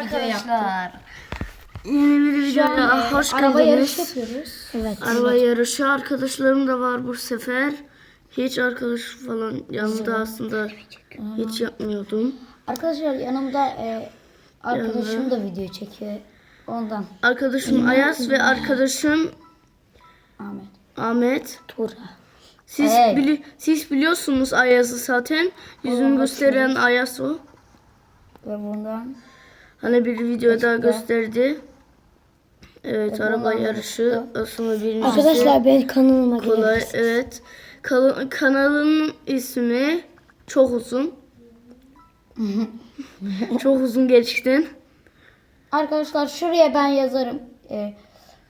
Arkadaşlar. Yeni bir videoya hoş Araba yarışı geldiniz. yapıyoruz. Evet. Araba yarışı arkadaşlarım da var bu sefer. Hiç arkadaş falan yanımda aslında hiç yapmıyordum. Arkadaşlar yanımda e, arkadaşım da video çekiyor. Ondan Arkadaşım Ayas ve arkadaşım Ahmet. Ahmet. Tura. Siz Evet. bili siz biliyorsunuz Ayas'ı zaten. Yüzünü gösteren Ayas o. Ve bundan Hani bir videoda Başka? gösterdi. Evet araba bundan yarışı aslında birincisi. Arkadaşlar ben kanalıma Kolay, evet. Kal- kanalın ismi çok uzun. çok uzun gerçekten. Arkadaşlar şuraya ben yazarım. E,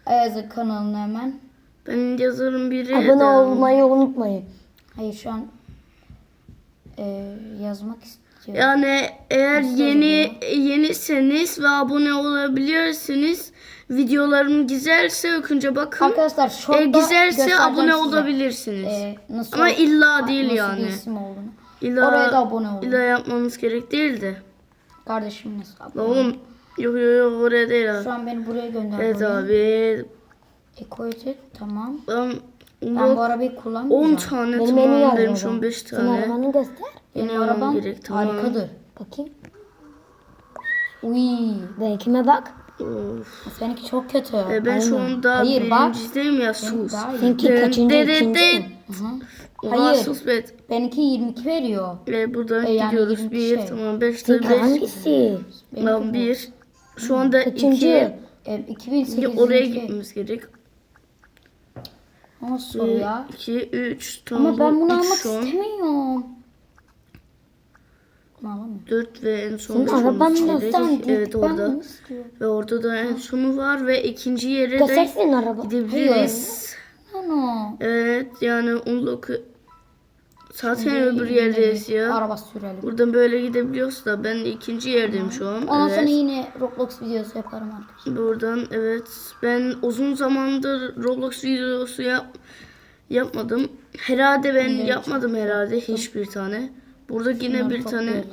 Ayaz'ın kanalını hemen. Ben yazarım biri. Abone de- olmayı unutmayın. Hayır şu an e, yazmak istiyorum. Yani eğer yeni yeniseniz ve abone olabilirsiniz. Videolarım güzelse önce bakın. Arkadaşlar şurada Eğer güzelse abone size, olabilirsiniz. e, nasıl, Ama illa değil nasıl yani. isim olduğunu. İlla, Oraya da abone olun. illa yapmanız gerek değil de. Kardeşim nasıl abone Oğlum yok yok yok oraya değil abi. Şu an beni buraya gönder. Evet abi. Ecoyed tamam. Ben, Ben bu arabayı kullanmayacağım. 10 tane Benim tamam menü yazıyor. demiş 15 Senin tane. arabanı göster. Yeni Benim almam arabam gerek tamam. harikadır. Bakayım. Uy, Benimkime bak. Of. seninki çok kötü. E ben şu anda Hayır, bak. birincideyim ya sus. daha iyi. Seninki De- kaçıncı? de- ikinci de- mi? Oha Hayır. sus be. Benimki 22 veriyor. Ve buradan E, yani gidiyoruz. 22 Bir şey. tamam 5 Seninki 5. hangisi? Lan bir. Şu anda Kaçıncı? 2. E, 2008 Bir oraya 22. gitmemiz gerek. Nasıl soru ya? 2 3 tamam. Ama ben bunu almak istemiyorum. Bunu alamıyorum. 4 ve en son Senin araban nasıl? Evet ben orada. bunu istiyorum. Ve orada da en sonu var ve ikinci yere de araba. gidebiliriz. Ano. Evet yani unlock zaten öbür yerdeyiz ya. Araba sürelim. Buradan böyle gidebiliyoruz da ben ikinci yerdeyim şu an. Ondan evet. sonra yine Roblox videosu yaparım arkadaşlar. Buradan evet ben uzun zamandır Roblox videosu yap yapmadım. Herhalde ben yapmadım herhalde hiçbir tane. Burada yine bir tane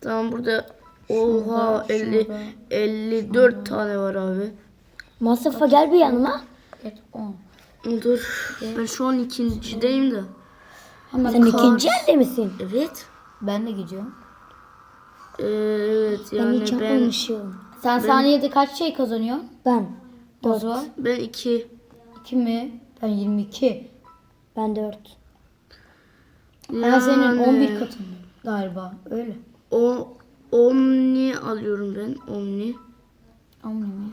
tamam burada oha 50 54 tane var abi. Mustafa gel bir yanıma. Evet 10. Dur ben şu an ikincideyim de. Hemen Sen ikinci yerde misin? Evet. ben de gidiyorum. Evet Ben yani hiç ben yapmamışım. Sen saniyede kaç şey kazanıyorsun? Ben. O zaman ben iki 2 mi? Ben 22. Ben dört. Ben senin 11 katın galiba. Öyle. o Omni alıyorum ben. Omni. Omni mi?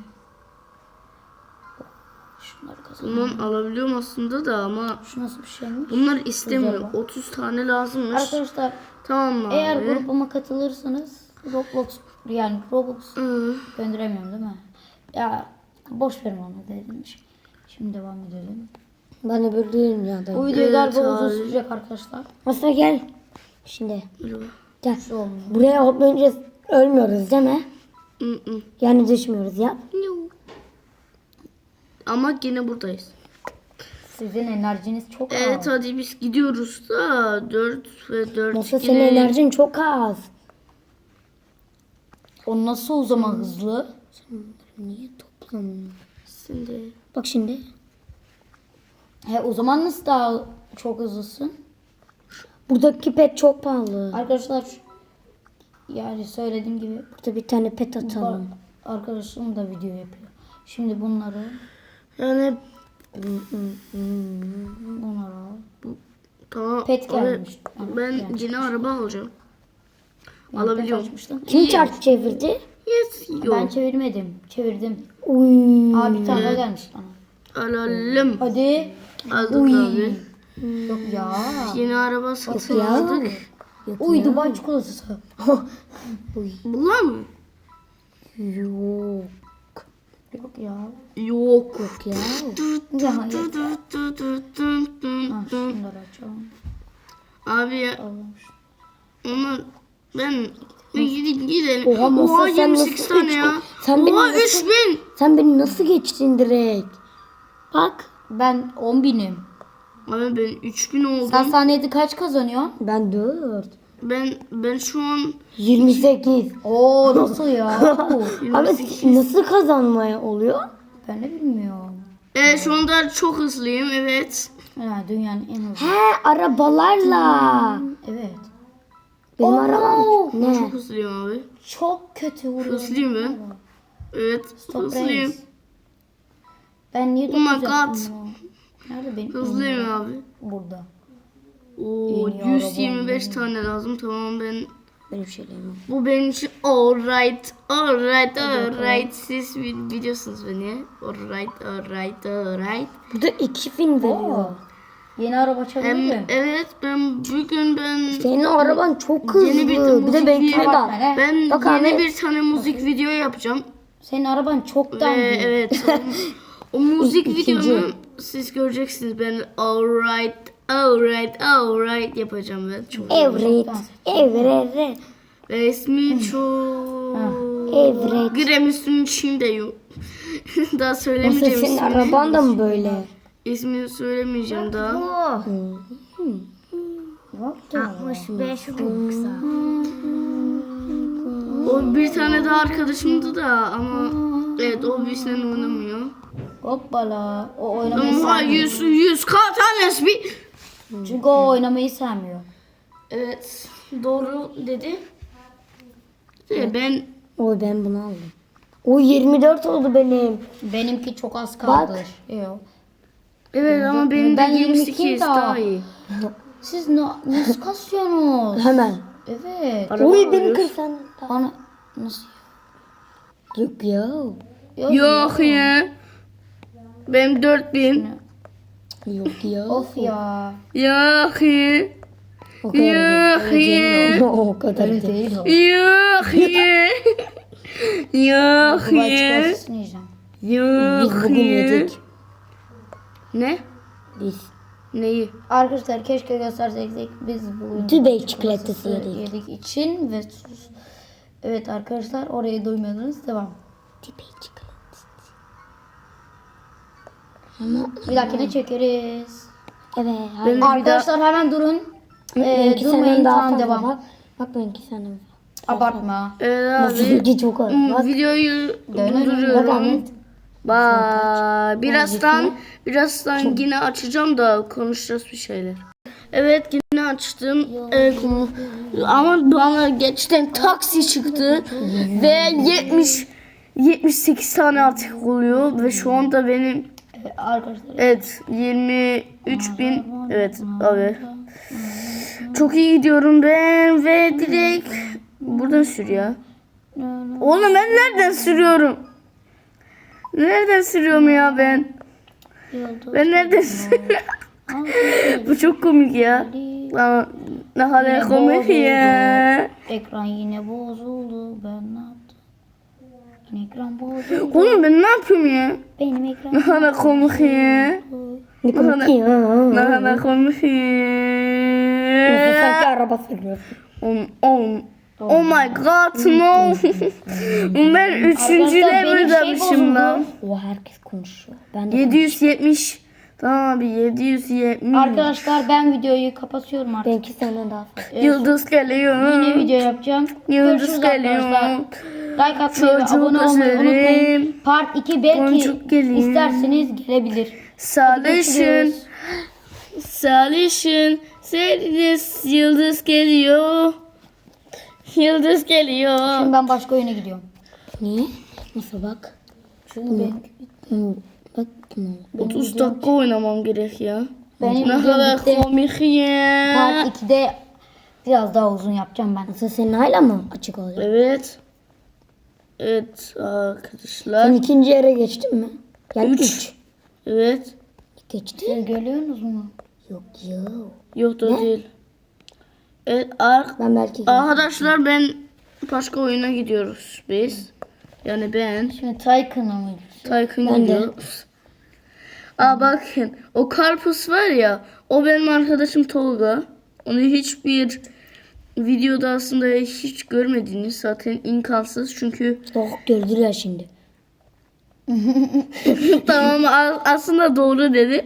Şunları kazan. Bundan alabiliyorum aslında da ama Şu nasıl bir şeymiş? bunlar istemiyor. Güzel 30 tane lazımmış. Arkadaşlar Tamam mı eğer abi? grubuma katılırsanız Roblox yani Roblox Hı. gönderemiyorum değil mi? Ya boş verin onu dedim. Şimdi devam edelim. Ben öbür dünyadayım. Bu video Evet galiba uzun abi. sürecek arkadaşlar. Mustafa gel. Şimdi gel. Şu olmuyor. Buraya hoplayınca ölmüyoruz değil mi? Hı hı. Yani düşmüyoruz yap. Ama yine buradayız. Sizin enerjiniz çok Evet az. hadi biz gidiyoruz da 4 ve 4 Mustafa senin enerjin çok az. O nasıl o zaman hızlı? Niye toplamıyor? Şimdi Bak şimdi. He o zaman nasıl daha çok hızlısın? Buradaki pet çok pahalı. Arkadaşlar yani söylediğim gibi Burada bir tane pet atalım. arkadaşım da video yapıyor. Şimdi bunları yani al. tamam. Pet abi, gelmiş. Ben yine araba alacağım. Yani Alabiliyorum. pet açmıştım. Kim çarp çevirdi? Yes. Yok. Ben çevirmedim. Çevirdim. Uy. Abi bir tane daha gelmiş bana. Alalım. Hadi. Aldık Uy. abi. Yok ya. Yeni araba satın ya. aldık. Uy Dubai çikolatası. Bunlar mı? Yok. Yok ya. Yok. Yok ya. Ya dun, dun, Ha, şunları açalım. Abi ya Alalım. onlar ben bir gidip gidelim. Oha, Musa, Oha sen 28 nasıl tane üç- ya. sen Oha nasıl- 3000. Sen beni nasıl geçtin direkt? Bak. Ben 10 binim. Abi ben 3000 oldum. Sen saniyede kaç kazanıyorsun? Ben dört. Ben ben şu an 28. Oo nasıl ya? Abi nasıl kazanmaya oluyor? ben de bilmiyorum. e, şu anda çok hızlıyım evet. Ha, dünyanın en hızlı. He arabalarla. Evet. Benim Oo. arabam. Ne? Çok hızlıyım abi. Çok kötü vuruyor. Hızlıyım ben. Evet Stop hızlıyım. race. Ben niye Oh my dokuz yaptım God. ya? Nerede benim? Hızlıyım abi. Burada. Oo, Yeni 125 tane lazım tamam ben Benim şeylerim. bu benim için alright alright alright siz bi- biliyorsunuz beni alright alright alright Bu da 2000 veriyor. Yeni araba mu? evet ben bugün ben Senin araban çok hızlı. Yeni bir Bir, müzik de video- bak. Ben Bak yeni abi. bir tane müzik video yapacağım Senin araban çok dandik. evet o, o müzik videomu siz göreceksiniz ben alright alright alright yapacağım ben çok Evet. Evet. ve ismi çok Evet. Grammy içinde yok. Daha Nasıl söylemeyeceğim senin ismini. araban da mı böyle? İsmini söylemeyeceğim daha. Yok da. 65 kısa. O bir tane daha arkadaşımdı da ama evet o bizden oynamıyor. Hoppala. O oynamayı Ama sevmiyor. 100 100 k tanesi bir. Çünkü o oynamayı sevmiyor. Evet doğru dedi. De ben Oy ben bunu aldım. O 24 oldu benim. Benimki çok az kaldı. Yok. evet ama benim Ben de 22 28 daha. daha iyi. Siz ne, nasıl kasıyorsunuz? Hemen. Evet. Araba Oy beni alıyoruz. kırsan. Bana nasıl? Yok ya. Yok. Yok ya. Benim 4000. Yok ya. Of ya. Yok ya. O kadar Yok ya. o kadar değil. Değil o. Yok ya. Yok Dubai ya. Biz Yok bugün yedik. Ne? Biz. Neyi? Arkadaşlar keşke gösterseydik biz bugün Dubai çikolatası yedik. yedik için ve sus. Evet arkadaşlar orayı duymadınız devam. Dubai çikolatası. Bir dahakine çekeriz. Evet. Ben Hayır. de bir daha Arkadaşlar hemen durun. Ee, durmayın tamam devam. Bak, bak benimki senden. Abartma. Evet abi. Çok. Bak. Videoyu durduruyorum. Bye. Birazdan birazdan yine açacağım da konuşacağız bir şeyler. Evet yine açtım. Ee, konu- ama bana geçten taksi çıktı ve 70 78 tane artık oluyor ve şu anda benim arkadaşlar evet 23 bin evet abi çok iyi gidiyorum ben ve direkt buradan sür ya. Oğlum ben nereden sürüyorum? Nereden sürüyorum ya ben? Ben nereden sürüyorum? Bu çok komik ya. Ne kadar komik ya. ekran yine bozuldu. Ben ne ekran bozuldu. Oğlum ben ne yapıyorum ya? Benim ekran Ne kadar komik ya. Ne komik ya. Ne kadar komik ya. sanki araba sürüyorsun. Oh, oh, oh my god no. ben üçüncü benim şey level'damışım lan. O herkes konuşuyor. Ben de 770. Tamam abi 770. Arkadaşlar ben videoyu kapatıyorum artık. benimki senden daha fazla. Yıldız geliyor. Yine video yapacağım. Yıldız Görüşürüz geliyor. arkadaşlar. Like atmayı ve Çocuk abone olmayı unutmayın. Part 2 belki Boncuk geliyor. isterseniz gelebilir. Salışın. Görüşürüz. Salışın. Seriniz yıldız geliyor. Yıldız geliyor. Şimdi ben başka oyuna gidiyorum. Niye? Nasıl bak? Çünkü ben, Hı, Bak. hı. 30 dakika oynamam gerek ya. benim Ne kadar bitti. komik ya. Part 2'de biraz daha uzun yapacağım ben. Nasıl senin hala mı açık olacak? Evet. Evet arkadaşlar. Sen ikinci yere geçtin mi? Yani Üç. üç. Evet. Geçti. Siz görüyorsunuz mu? Yok yok. Yok da değil. Evet ar- Ben belki arkadaşlar ben başka oyuna gidiyoruz biz. Yani ben Şimdi Taycan'a mı? Ben de. gidiyoruz. Aa bakın o karpuz var ya o benim arkadaşım Tolga. Onu hiçbir videoda aslında hiç görmediniz zaten imkansız çünkü Yok gördüler şimdi. tamam aslında doğru dedi.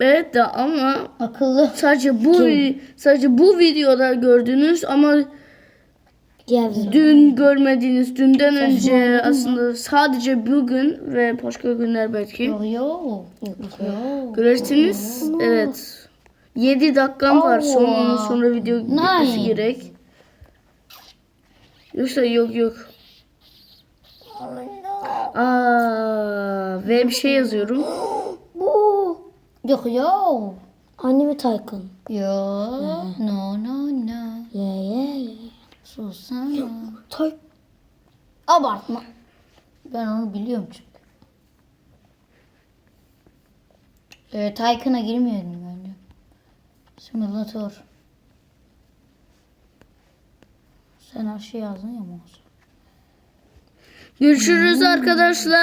Evet de ama Akıllı. sadece bu vi- sadece bu videoda gördünüz ama Geldi. dün görmediğiniz dünden önce aslında sadece bugün ve başka günler belki Yok yok. Yok. Evet. 7 dakikam var. Sonra sonra video gitmesi Nine. gerek. Yoksa yok yok. Aa, ve bir şey yazıyorum. Bu. Yok yok. Anime Tycoon. Yok. No no no. Ye ye ye. Susana. Tay Abartma. Ben onu biliyorum çünkü. Ee, Taycan'a girmiyordum bence. Simulator. Sen aşı yazdın ya Musa. Görüşürüz arkadaşlar.